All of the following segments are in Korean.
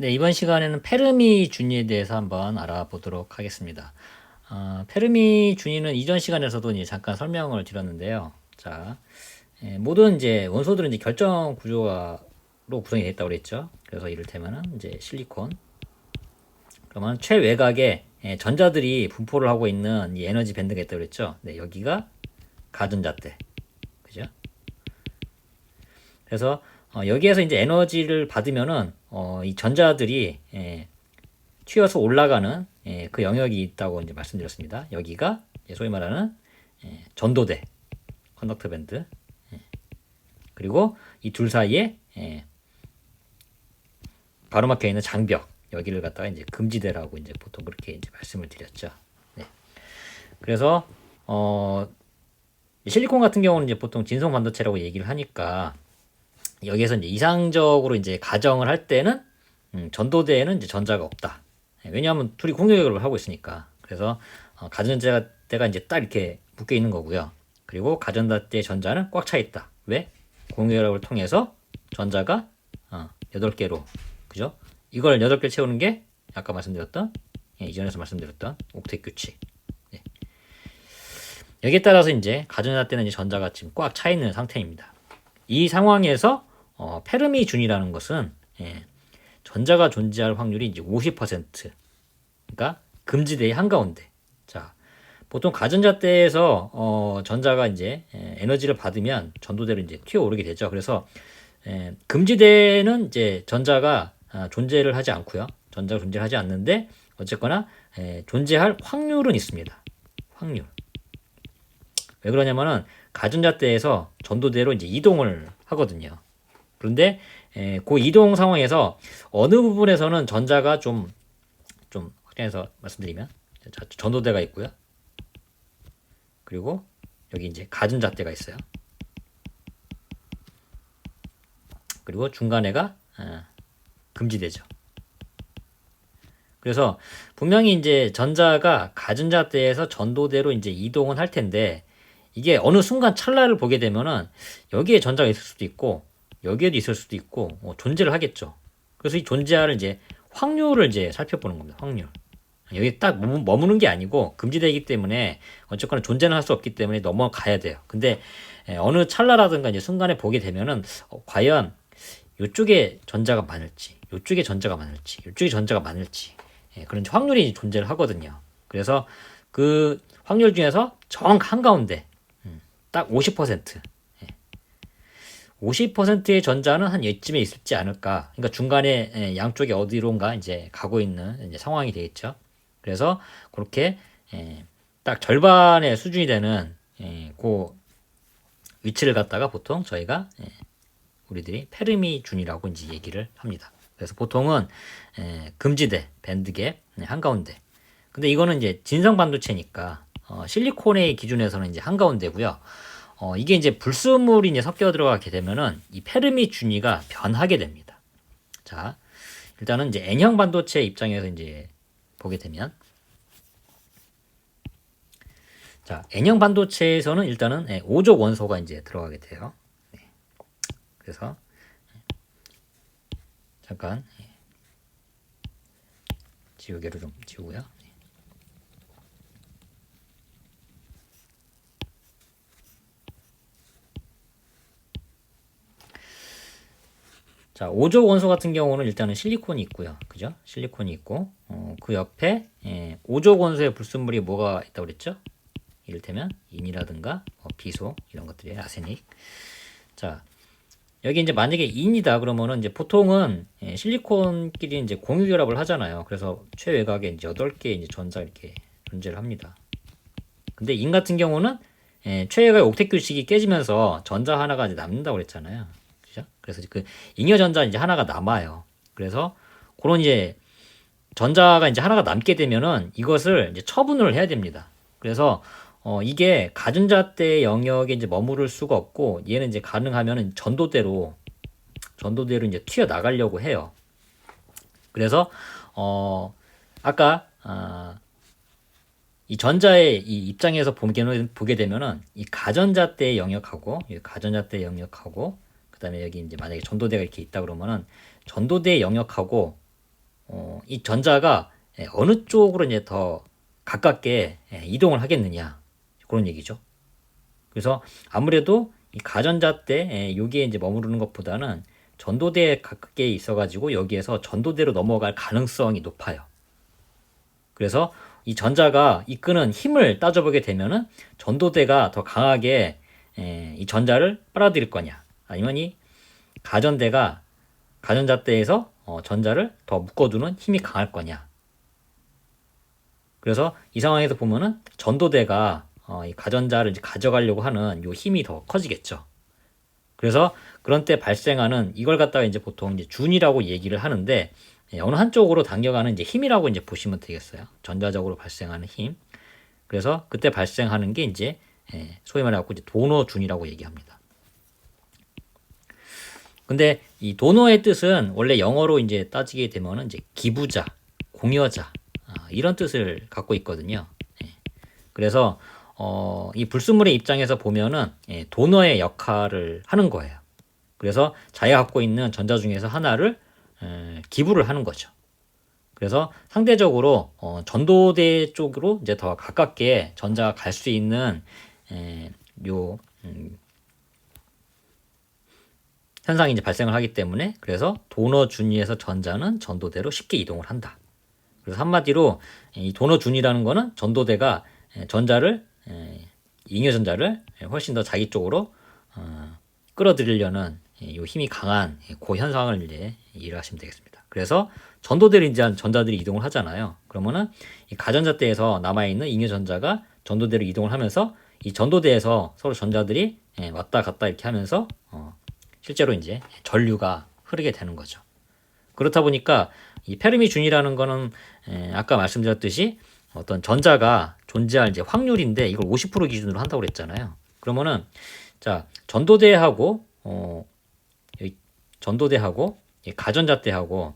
네, 이번 시간에는 페르미 준위에 대해서 한번 알아보도록 하겠습니다. 어, 페르미 준위는 이전 시간에서도 이제 잠깐 설명을 드렸는데요. 자, 예, 모든 이제 원소들은 이제 결정 구조로 구성이 있다고 그랬죠. 그래서 이를테면은 이제 실리콘. 그러면 최외곽에 예, 전자들이 분포를 하고 있는 이 에너지 밴드가 있다고 그랬죠. 네, 여기가 가전자대. 그죠? 그래서 어, 여기에서 이제 에너지를 받으면은 어, 이 전자들이 예, 튀어서 올라가는 예, 그 영역이 있다고 이제 말씀드렸습니다. 여기가 예, 소위 말하는 예, 전도대, 컨덕터 밴드. 예. 그리고 이 둘 사이에 예, 가로막혀 있는 장벽 여기를 갖다가 이제 금지대라고 이제 보통 그렇게 이제 말씀을 드렸죠. 네. 그래서 어, 실리콘 같은 경우는 이제 보통 진성 반도체라고 얘기를 하니까 여기에서 이제 이상적으로 이제 가정을 할 때는 음, 전도대에는 이제 전자가 없다. 예, 왜냐하면 둘이 공유결합을 하고 있으니까. 그래서 어, 가전자대가 이제 딱 이렇게 묶여 있는 거고요. 그리고 가전자대 전자는 꽉 차 있다. 왜? 공유결합을 통해서 전자가 어, 8개로 그죠? 이걸 8개 채우는 게 아까 말씀드렸던 예, 이전에서 말씀드렸던 옥텟 규칙. 네. 여기에 따라서 이제 가전자대는 이제 전자가 지금 꽉 차 있는 상태입니다. 이 상황에서 어, 페르미 준이라는 것은 예, 전자가 존재할 확률이 이제 50%. 그러니까 금지대의 한가운데. 자, 보통 가전자대에서 어, 전자가 이제 예, 에너지를 받으면 전도대로 이제 튀어오르게 되죠. 그래서 예, 금지대는 이제 전자가 아, 존재를 하지 않고요. 전자가 존재하지 않는데 어쨌거나 예, 존재할 확률은 있습니다. 확률. 왜 그러냐면은 가전자대에서 전도대로 이제 이동을 하거든요. 그런데 에, 그 이동 상황에서 어느 부분에서는 전자가 좀 좀 확장해서 말씀드리면 자, 전도대가 있고요. 그리고 여기 이제 가전자대가 있어요. 그리고 중간에가 어, 금지되죠. 그래서 분명히 이제 전자가 가전자대에서 전도대로 이제 이동은 할 텐데 이게 어느 순간 찰나를 보게 되면은 여기에 전자가 있을 수도 있고 여기에도 있을 수도 있고 뭐 존재를 하겠죠. 그래서 이 존재를 이제 확률을 이제 살펴보는 겁니다. 확률. 여기 딱 머무는 게 아니고 금지되기 때문에 어쨌거나 존재는 할 수 없기 때문에 넘어가야 돼요. 근데 어느 찰나라든가 이제 순간에 보게 되면은 어, 과연 이쪽에 전자가 많을지, 이쪽에 전자가 많을지, 이쪽에 전자가 많을지 예, 그런 확률이 존재를 하거든요. 그래서 그 확률 중에서 정 한가운데 딱 50%. 50%의 전자는 한 이쯤에 있을지 않을까. 그러니까 중간에 예, 양쪽에 어디론가 이제 가고 있는 이제 상황이 되겠죠. 그래서 그렇게 예, 딱 절반의 수준이 되는 예, 그 위치를 갖다가 보통 저희가 우리들이 페르미 준이라고 이제 얘기를 합니다. 그래서 보통은 금지대, 밴드갭 한가운데. 근데 이거는 이제 진성 반도체니까 어, 실리콘의 기준에서는 이제 한가운데고요. 어, 이게 이제 불순물이 이제 섞여 들어가게 되면은 이 페르미 준위가 변하게 됩니다. 자, 일단은 이제 N형 반도체 입장에서 이제 보게 되면 자, N형 반도체에서는 일단은 예, 5족 원소가 이제 들어가게 돼요. 네. 그래서 잠깐 예. 지우개를 좀 지우고요. 자, 5조 원소 같은 경우는 일단은 실리콘이 있고요. 그죠? 실리콘이 있고, 어, 그 옆에, 예, 5조 원소의 불순물이 뭐가 있다고 그랬죠? 이를테면, 인이라든가, 뭐 비소, 이런 것들이 아세닉. 자, 여기 이제 만약에 인이다 그러면은 이제 보통은 예, 실리콘끼리 이제 공유 결합을 하잖아요. 그래서 최외곽에 이제 8개 이제 전자 이렇게 존재를 합니다. 근데 인 같은 경우는 예, 최외곽의 옥텟 규칙이 깨지면서 전자 하나가 이제 남는다고 그랬잖아요. 그죠? 그래서 그 잉여 전자 이제 하나가 남아요. 그래서 그런 이제 전자가 이제 하나가 남게 되면은 이것을 이제 처분을 해야 됩니다. 그래서 어 이게 가전자대 영역에 이제 머무를 수가 없고 얘는 이제 가능하면은 전도대로 전도대로 이제 튀어 나가려고 해요. 그래서 어 아까 아, 이 전자의 이 입장에서 보게, 보게 되면은 이 가전자대 영역하고 이 가전자대 영역하고 그다음에 여기 이제 만약에 전도대가 이렇게 있다 그러면은 전도대 영역하고 어, 이 전자가 예, 어느 쪽으로 이제 더 가깝게 예, 이동을 하겠느냐 그런 얘기죠. 그래서 아무래도 이 가전자 때 예, 여기에 이제 머무르는 것보다는 전도대에 가깝게 있어가지고 여기에서 전도대로 넘어갈 가능성이 높아요. 그래서 이 전자가 이끄는 힘을 따져보게 되면은 전도대가 더 강하게 에, 이 전자를 빨아들일 거냐, 아니면 이 가전대가 가전자대에서 어, 전자를 더 묶어두는 힘이 강할 거냐. 그래서 이 상황에서 보면은 전도대가 어, 이 가전자를 이제 가져가려고 하는 요 힘이 더 커지겠죠. 그래서 그런 때 발생하는 이걸 갖다가 이제 보통 이제 준이라고 얘기를 하는데 예, 어느 한쪽으로 당겨가는 이제 힘이라고 이제 보시면 되겠어요. 전자적으로 발생하는 힘. 그래서 그때 발생하는 게 이제 예, 소위 말해 갖고 이제 도노준이라고 얘기합니다. 근데 이 도노의 뜻은 원래 영어로 이제 따지게 되면은 이제 기부자, 공여자 아, 이런 뜻을 갖고 있거든요. 예. 그래서 어, 이 불순물의 입장에서 보면은 예, 도너의 역할을 하는 거예요. 그래서 자기가 갖고 있는 전자 중에서 하나를 에, 기부를 하는 거죠. 그래서 상대적으로 어, 전도대 쪽으로 이제 더 가깝게 전자가 갈 수 있는 에, 요 음, 현상이 이제 발생을 하기 때문에 그래서 도너 준위에서 전자는 전도대로 쉽게 이동을 한다. 그래서 한마디로 이 도너 준이라는 거는 전도대가 전자를 잉여 전자를 훨씬 더 자기 쪽으로 어, 끌어들이려는 이 힘이 강한 그 현상을 이제 이해를 하시면 되겠습니다. 그래서 전도대로 이제 전자들이 이동을 하잖아요. 그러면은 이 가전자대에서 남아 있는 잉여 전자가 전도대로 이동을 하면서 이 전도대에서 서로 전자들이 왔다 갔다 이렇게 하면서 어, 실제로 이제 전류가 흐르게 되는 거죠. 그렇다 보니까 이 페르미 준이라는 거는 에, 아까 말씀드렸듯이 어떤 전자가 존재할 이제 확률인데 이걸 50% 기준으로 한다고 그랬잖아요. 그러면은 자 전도대하고 어 전도대하고 가전자대하고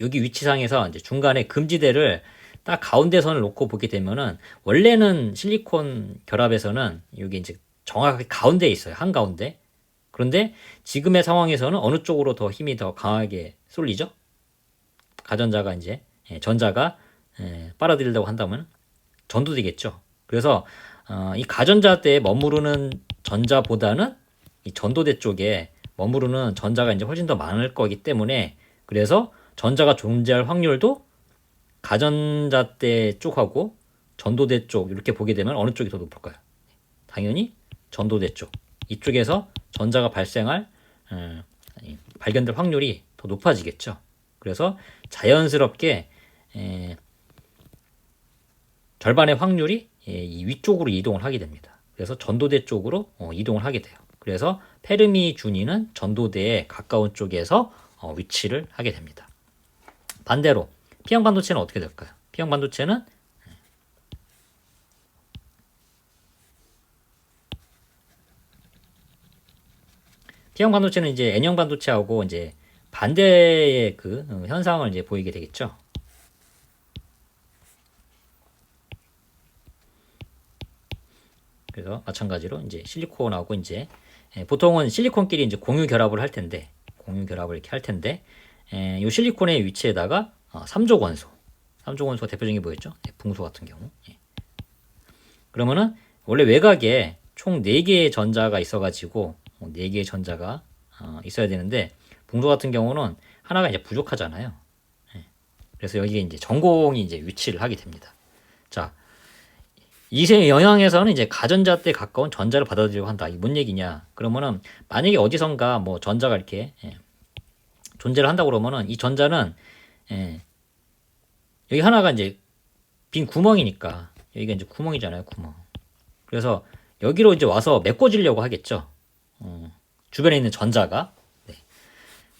여기 위치상에서 이제 중간에 금지대를 딱 가운데 선을 놓고 보게 되면은 원래는 실리콘 결합에서는 여기 이제 정확하게 가운데에 있어요. 한 가운데. 그런데 지금의 상황에서는 어느 쪽으로 더 힘이 더 강하게 쏠리죠? 가전자가 이제 예, 전자가 예, 빨아들이려고 한다면 전도되겠죠. 그래서 어, 이 가전자대에 머무르는 전자보다는 이 전도대 쪽에 머무르는 전자가 이제 훨씬 더 많을 거기 때문에 그래서 전자가 존재할 확률도 가전자대 쪽하고 전도대 쪽 이렇게 보게 되면 어느 쪽이 더 높을까요? 당연히 전도대 쪽 이쪽에서 전자가 발생할 음, 발견될 확률이 더 높아지겠죠. 그래서 자연스럽게 에, 절반의 확률이 예, 이 위쪽으로 이동을 하게 됩니다. 그래서 전도대 쪽으로 어, 이동을 하게 돼요. 그래서 페르미 준위는 전도대에 가까운 쪽에서 어, 위치를 하게 됩니다. 반대로 피형 반도체는 어떻게 될까요? 피형 반도체는 T형 반도체는 이제 N형 반도체하고 이제 반대의 그 어, 현상을 이제 보이게 되겠죠. 그래서 마찬가지로 이제 실리콘하고 이제 예, 보통은 실리콘끼리 이제 공유 결합을 할 텐데 공유 결합을 이렇게 할 텐데 이 예, 실리콘의 위치에다가 어, 3족 원소 3족 원소가 대표적인 게 뭐였죠? 예, 붕소 같은 경우 예. 그러면은 원래 외곽에 총 4개의 전자가 있어가지고 4개의 전자가 어, 있어야 되는데 붕소 같은 경우는 하나가 이제 부족하잖아요. 그래서 여기에 이제 전공이 이제 위치를 하게 됩니다. 자, 이세 영향에서는 이제 가전자 때 가까운 전자를 받아들이려고 한다. 이게 뭔 얘기냐? 그러면은 만약에 어디선가 뭐 전자가 이렇게 예, 존재를 한다고 그러면은 이 전자는 예, 여기 하나가 이제 빈 구멍이니까 여기가 이제 구멍이잖아요, 구멍. 그래서 여기로 이제 와서 메꿔지려고 하겠죠. 어, 주변에 있는 전자가. 네.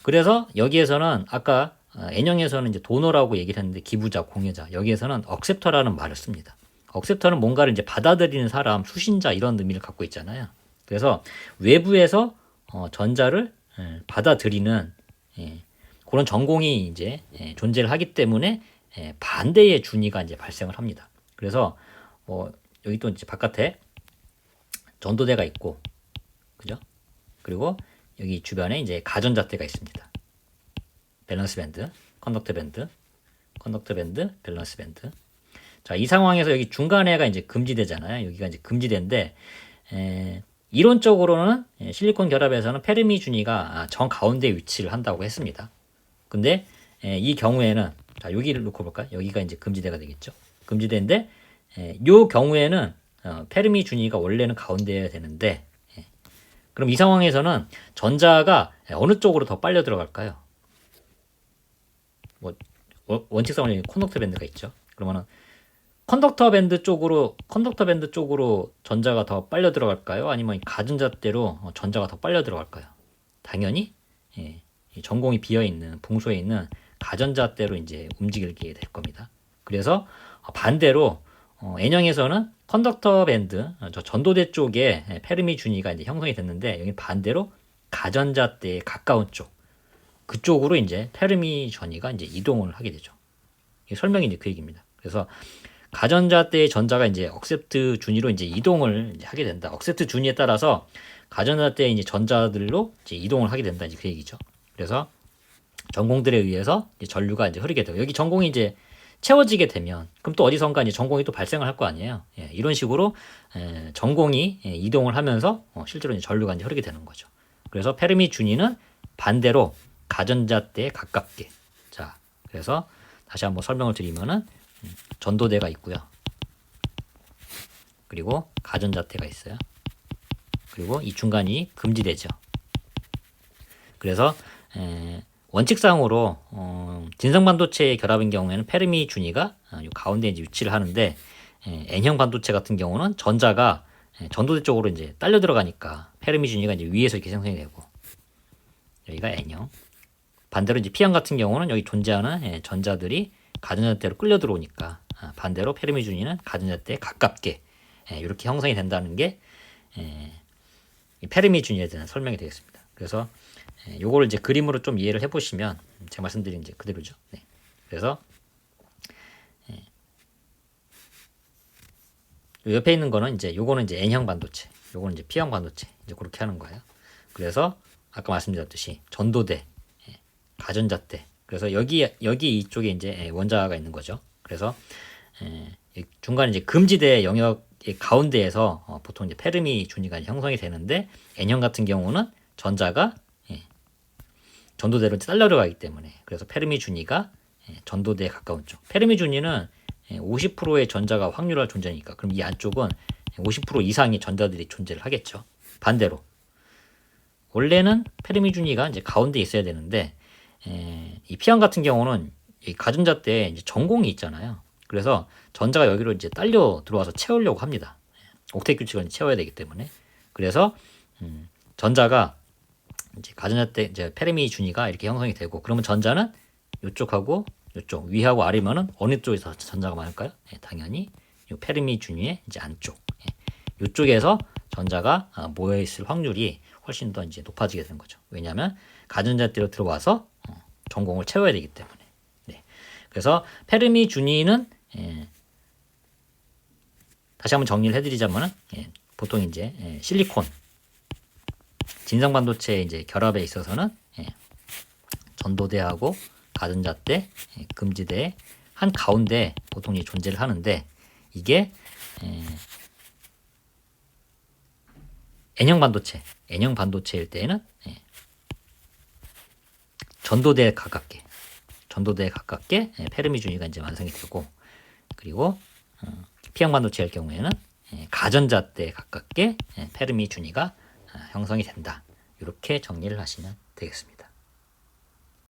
그래서 여기에서는 아까 어, N형에서는 이제 도너라고 얘기를 했는데 기부자, 공여자. 여기에서는 억셉터라는 말을 씁니다. 억셉터는 뭔가를 이제 받아들이는 사람, 수신자 이런 의미를 갖고 있잖아요. 그래서 외부에서 어, 전자를 예, 받아들이는 예, 그런 전공이 이제 예, 존재를 하기 때문에 예, 반대의 준위가 이제 발생을 합니다. 그래서 뭐 여기 또 이제 바깥에 전도대가 있고, 그죠? 그리고 여기 주변에 이제 가전자대가 있습니다. 밸런스 밴드. 컨덕터 밴드, 컨덕터 밴드, 밸런스 밴드. 자, 이 상황에서 여기 중간에가 이제 금지되잖아요. 여기가 이제 금지된데 에, 이론적으로는 예, 실리콘 결합에서는 페르미 준위가 아, 정 가운데 위치를 한다고 했습니다. 근데 에, 이 경우에는 자, 여기를 놓고 볼까요? 여기가 이제 금지대가 되겠죠. 금지대인데 에, 요 경우에는 어, 페르미 준위가 원래는 가운데여야 되는데 예. 그럼 이 상황에서는 전자가 어느 쪽으로 더 빨려 들어갈까요? 뭐 원- 원칙상으로 콘덕터 밴드가 있죠. 그러면은 컨덕터 밴드 쪽으로 컨덕터 밴드 쪽으로 전자가 더 빨려 들어갈까요? 아니면 어, 전자가 더 빨려 들어갈까요? 당연히 예, 이 전공이 비어 있는 붕소에 있는 가전자대로 이제 움직이게 될 겁니다. 그래서 어, 반대로 어, N형에서는 컨덕터 밴드 어, 저 전도대 쪽에 예, 페르미 준위가 이제 형성이 됐는데 여기 반대로 가전자 대에 가까운 쪽 그쪽으로 이제 페르미 전위가 이제 이동을 하게 되죠. 이 설명이 이제 그 얘기입니다. 그래서 가전자 때의 전자가 이제 억셉트 준위로 이제 이동을 이제 하게 된다. 억셉트 준위에 따라서 가전자 때의 이제 전자들로 이제 이동을 하게 된다. 이제 그 얘기죠. 그래서 전공들에 의해서 이제 전류가 이제 흐르게 되고 여기 전공이 이제 채워지게 되면 그럼 또 어디선가 이제 전공이 또 발생을 할 거 아니에요. 예, 이런 식으로 에, 전공이 예, 이동을 하면서 어, 실제로 이제 전류가 이제 흐르게 되는 거죠. 그래서 페르미 준위는 반대로 가전자 때에 가깝게. 자, 그래서 다시 한번 설명을 드리면은 음, 전도대가 있고요. 그리고 가전자대가 있어요. 그리고 이 중간이 금지되죠. 그래서 에, 원칙상으로 어, 진성 반도체의 결합인 경우에는 페르미 준위가 어, 요 가운데 이제 위치를 하는데 에, N형 반도체 같은 경우는 전자가 에, 전도대 쪽으로 이제 딸려 들어가니까 페르미 준위가 이제 위에서 이렇게 생성이 되고 여기가 N형. 반대로 이제 P형 같은 경우는 여기 존재하는 예, 전자들이 가전자대로 끌려 들어오니까 아, 반대로 페르미 준위는 가전자대에 가깝게 예, 이렇게 형성이 된다는 게 예, 이 페르미 준위에 대한 설명이 되겠습니다. 그래서 예, 요거를 이제 그림으로 좀 이해를 해보시면 제가 말씀드린 이제 그대로죠. 네. 그래서 예, 요 옆에 있는 거는 이제 요거는 이제 N형 반도체, 요거는 이제 P형 반도체 이제 그렇게 하는 거예요. 그래서 아까 말씀드렸듯이 전도대, 예, 가전자대. 그래서 여기 여기 이쪽에 이제 예, 원자가 있는 거죠. 그래서 예, 이 중간에 이제 금지대 영역의 가운데에서 어, 보통 이제 페르미 준위가 형성이 되는데 N형 같은 경우는 전자가 예, 전도대로 딸려들어가기 때문에 그래서 페르미 준위가 예, 전도대에 가까운 쪽. 페르미 준위는 예, 50%의 전자가 확률할 존재니까 그럼 이 안쪽은 50% 이상의 전자들이 존재를 하겠죠. 반대로 원래는 페르미 준위가 이제 가운데 있어야 되는데 에, 이 피형 같은 경우는 이 가전자 때 이제 전공이 있잖아요. 그래서 전자가 여기로 이제 딸려 들어와서 채우려고 합니다. 옥텟 규칙을 채워야 되기 때문에 그래서 음, 전자가 이제 가전자 때 이제 페르미 준위가 이렇게 형성이 되고 그러면 전자는 이쪽하고 이쪽 위하고 아래면은 어느 쪽에서 전자가 많을까요? 예, 당연히 이 페르미 준위의 이제 안쪽 예, 이쪽에서 전자가 아, 모여 있을 확률이 훨씬 더 이제 높아지게 되는 거죠. 왜냐하면 가전자대로 들어와서 어, 전공을 채워야 되기 때문에. 네. 그래서 페르미 준위는 예, 다시 한번 정리를 해드리자면은 예, 보통 이제 예, 실리콘 진성 반도체 이제 결합에 있어서는 예, 전도대하고 가전자대, 예, 금지대 한 가운데 보통 이 존재를 하는데 이게 예, N형 반도체, N형 반도체일 때에는 예, 전도대에 가깝게, 전도대에 가깝게 예, 페르미 준위가 이제 완성이 되고, 그리고 어, P형 반도체일 경우에는 예, 가전자대에 가깝게 예, 페르미 아, 형성이 된다. 이렇게 정리를 하시면 되겠습니다.